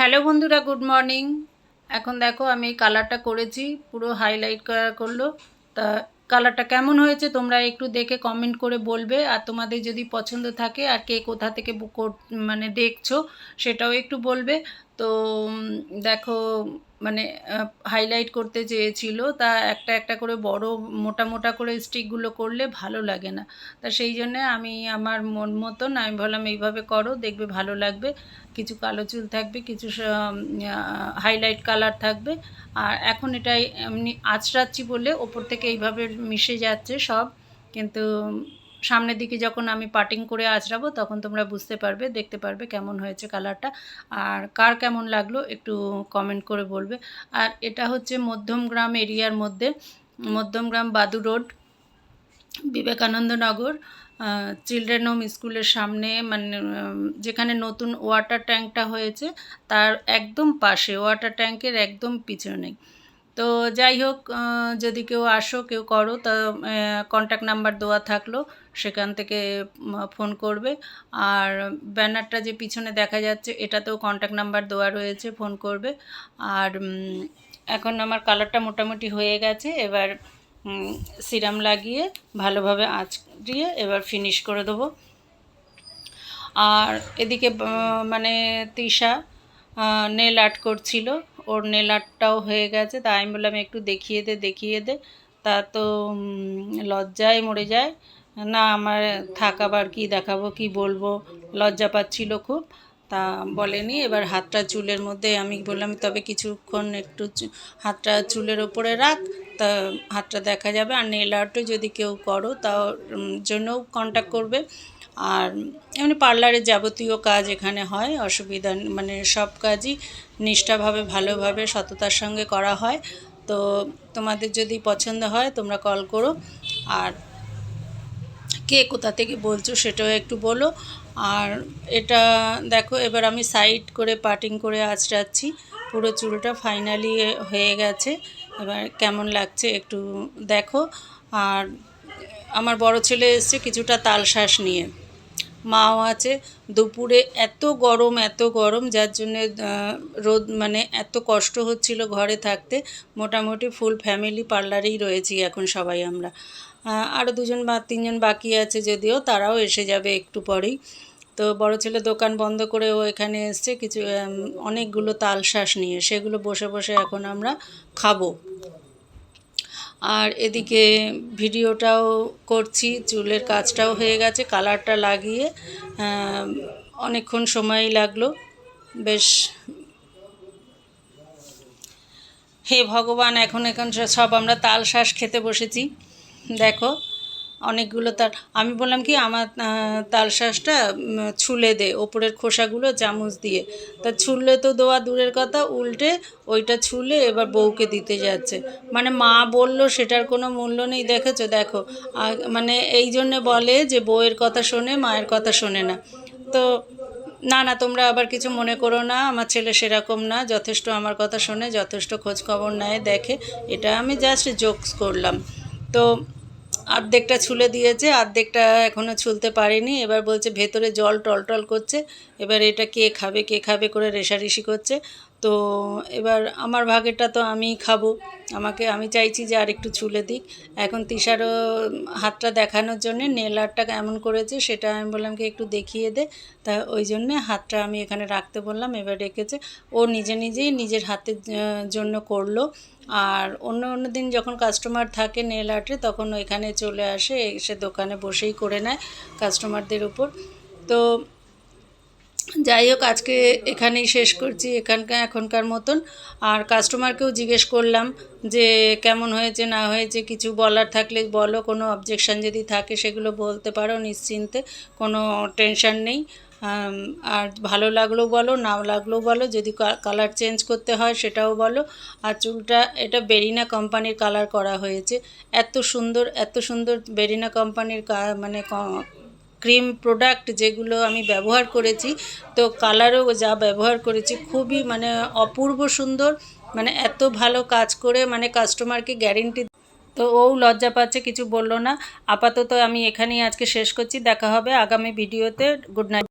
Hello বন্ধুরা, good morning. এখন দেখো আমি কালারটা করেছি, পুরো হাইলাইট করা করল। তা কালারটা কেমন হয়েছে তোমরা একটু দেখে কমেন্ট করে বলবে। আর তোমাদের যদি পছন্দ থাকে আর কে কোথা থেকে বুক মানে দেখছ সেটাও একটু বলবে। তো দেখো মানে হাইলাইট করতে চেয়েছিল। তা একটা একটা করে বড়, মোটা মোটা করে স্টিকগুলো করলে ভালো লাগে না। তা সেই জন্যে আমি আমার মন মতন, আমি বললাম, এইভাবে করো, দেখবে ভালো লাগবে। কিছু কালো চুল থাকবে, কিছু হাইলাইট কালার থাকবে। আর এখন এটাই, এমনি আঁচড়াচ্ছি বলে ওপর থেকে এইভাবে মিশে যাচ্ছে সব। কিন্তু সামনের দিকে যখন আমি পাটিং করে আঁচড়াবো তখন তোমরা বুঝতে পারবে, দেখতে পারবে কেমন হয়েছে কালারটা। আর কার কেমন লাগল একটু কমেন্ট করে বলবে। আর এটা হচ্ছে মধ্যমগ্রাম এরিয়ার মধ্যে Madhyamgram Badu road Vivekananda Nagar children home স্কুলের সামনে মানে যেখানে নতুন ওয়াটার ট্যাঙ্কটা হয়েছে, তার একদম পাশে ওয়াটার ট্যাঙ্কের একদম পিছনে। তো যাই হোক যদি কেউ আসো, কেউ করো, তা কন্ট্যাক্ট নাম্বার দেওয়া থাকল, সেখান থেকে ফোন করবে। আর ব্যানারটা যে পিছনে দেখা যাচ্ছে, এটাতেও কন্ট্যাক্ট নাম্বার দেওয়া রয়েছে ফোন করবে। আর এখন আমার কালারটা মোটামুটি হয়ে গেছে, এবার সিরাম লাগিয়ে, ভালোভাবে আঁচ দিয়ে এবার ফিনিশ করে দেবো। আর এদিকে মানে তৃষা নেল আর্ট করছিল। ওর নেলারটাও হয়ে গেছে, তাই আমি বললাম একটু দেখিয়ে দে দেখিয়ে দে। তা তো লজ্জায় মরে যায়। না, আমার থাকাবার কি দেখাবো, কি বলব? লজ্জা পাচ্ছিল খুব। তা বলেনি। এবার হাতটা চুলের মধ্যে আমি বললাম, তবে কিছুক্ষণ একটু হাতটা চুলের ওপরে রাখ, তা হাতটা দেখা যাবে। আর নেল আর্টও যদি কেউ করো তাও জন্যও কন্ট্যাক্ট করবে। আর এমনি পার্লারের যাবতীয় কাজ এখানে হয়, অসুবিধা মানে সব কাজই নিষ্ঠাভাবে, ভালোভাবে, সততার সঙ্গে করা হয়। তো তোমাদের যদি পছন্দ হয়, তোমরা কল করো। আর কে কোথা থেকে বলছো সেটাও একটু বলো। আর এটা দেখো, এবার আমি সাইড করে পাটিং করে আঁচড়াচ্ছি পুরো চুলটা ফাইনালি হয়ে গেছে। এবার কেমন লাগছে একটু দেখো। আর আমার বড় ছেলে এসছে কিছুটা তালশ্বাস নিয়ে। মাও আছে। দুপুরে এত গরম এত গরম, যার জন্যে রোদ মানে এত কষ্ট হচ্ছিল ঘরে থাকতে। মোটামুটি ফুল ফ্যামিলি পার্লারেই রয়েছি এখন সবাই আমরা। আরও দুজন বা, তিনজন বাকি আছে যদিও, তারাও এসে যাবে একটু পরেই। তো বড় ছেলে দোকান বন্ধ করে ও এখানে এসছে। কিছু অনেকগুলো তালশ্বাস নিয়ে, সেগুলো বসে বসে এখন আমরা খাব। আর এদিকে ভিডিওটাও করছি, চুলের কাজটাও হয়ে গেছে, কালারটা লাগিয়ে অনেকক্ষণ সময় লাগল। বেশ। হে ভগবান, এখন এখন সব আমরা তাল শ্বাস খেতে বসেছি। দেখো অনেকগুলো তার আমি বললাম কি আমার তাল শ্বাসটা উম, ছুলে দে ওপরের খোসাগুলো চামচ দিয়ে। তা ছুললে তো দেওয়া দূরের কথা উল্টে ওইটা ছুলে এবার বউকে দিতে যাচ্ছে। মানে মা বলল সেটার কোনো মূল্য নেই দেখেছ? দেখো মানে এই জন্যে বলে যে বউয়ের কথা শোনে মায়ের কথা শোনে না। তো না না তোমরা আবার কিছু মনে করো না আমার ছেলে সেরকম না যথেষ্ট আমার কথা শোনে যথেষ্ট খোঁজ খবর নেয় দেখে। এটা আমি জাস্ট জোকস করলাম। তো অর্ধেকটা ছুলে দিয়েছে, অর্ধেকটা এখনও ছুলতে পারেনি। এবার বলছে ভেতরে জল টল টল করছে, এবার এটা কে খাবে কে খাবে করে রেশারেশি করছে। তো এবার আমার ভাগেরটা তো আমিই খাব। আমাকে, আমি চাইছি যে আর একটু ছুলে দিক। এখন তিশারও হাতটা দেখানোর জন্যে নেল আর্টটা কেমন করেছে সেটা আমি বললাম কি একটু দেখিয়ে দে। তা ওই জন্যে হাতটা আমি এখানে রাখতে বললাম, এবার রেখেছে। ও নিজে নিজেই নিজের হাতের জন্য করল। আর অন্য অন্য দিন যখন কাস্টমার থাকে নেল আর্টে তখন এখানে চলে আসে, এসে দোকানে বসেই করে নেয় কাস্টমারদের উপর। তো যাই হোক, আজকে এখানেই শেষ করছি, এখানকার এখনকার মতন। আর কাস্টমারকেও জিজ্ঞেস করলাম যে কেমন হয়েছে, না হয়েছে, কিছু বলার থাকলে বলো, কোনো অবজেকশান যদি থাকে সেগুলো বলতে পারো নিশ্চিন্তে, কোনো টেনশন নেই। আর ভালো লাগলেও বলো, না লাগলেও বলো, যদি কালার চেঞ্জ করতে হয় সেটাও বলো। আর চুলটা, এটা বেরিনা কোম্পানির কালার করা হয়েছে। এত সুন্দর এত সুন্দর বেরিনা কোম্পানির মানে ক্রিম প্রোডাক্ট যেগুলো আমি ব্যবহার করেছি, তো কালারও যা ব্যবহার করেছি খুবই মানে অপূর্ব সুন্দর মানে এত ভালো কাজ করে মানে কাস্টমারকে গ্যারেন্টি তো ও লজ্জা পাচ্ছে, কিছু বলল না। আপাতত আমি এখানেই আজকে শেষ করছি, দেখা হবে আগামী ভিডিওতে গুড নাইট